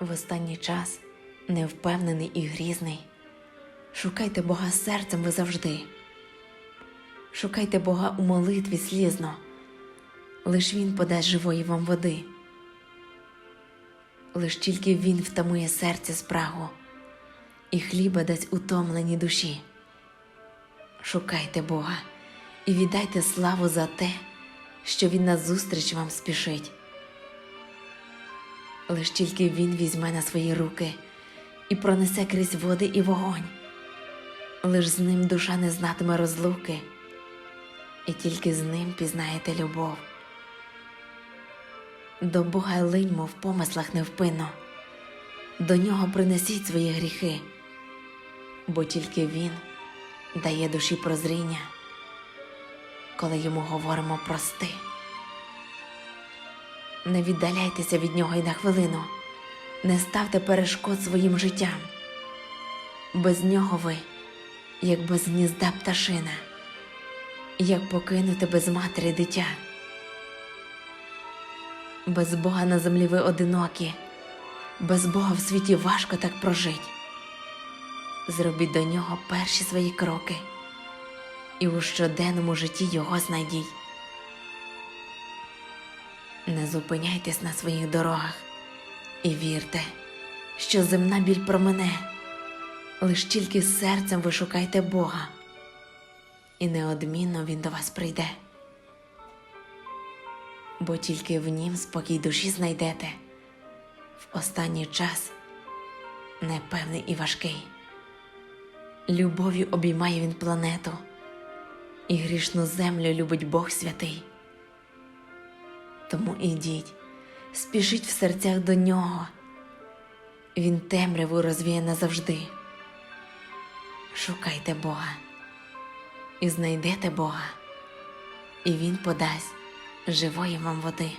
В останній час невпевнений і грізний. Шукайте Бога серцем ви завжди. Шукайте Бога у молитві слізно, лиш Він подасть живої вам води. Лиш тільки Він втамує серце спрагу і хліба дасть утомленій душі. Шукайте Бога і віддайте славу за те, що Він назустріч вам спішить. Лиш тільки Він візьме на свої руки і пронесе крізь води і вогонь. Лиш з ним душа не знатиме розлуки, і тільки з ним пізнаєте любов. До Бога линьмо в помислах невпинно, до нього принесіть свої гріхи, бо тільки Він дає душі прозріння, коли йому говоримо прости. Не віддаляйтеся від нього й на хвилину, не ставте перешкод своїм життям. Без нього ви, як без гнізда пташина, як покинути без матері дитя. Без Бога на землі ви одинокі, без Бога в світі важко так прожить. Зробіть до нього перші свої кроки, і у щоденному житті його знайдіть. Не зупиняйтесь на своїх дорогах. І вірте, що земна біль промене, лиш тільки серцем ви шукайте Бога, і неодмінно Він до вас прийде, бо тільки в нім спокій душі знайдете. В останній час непевний і важкий. Любов'ю обіймає він планету, і грішну землю любить Бог святий. Тому ідіть, спішіть в серцях до нього. Він темряву розвіє назавжди. Шукайте Бога і знайдете Бога, і Він подасть живої вам води.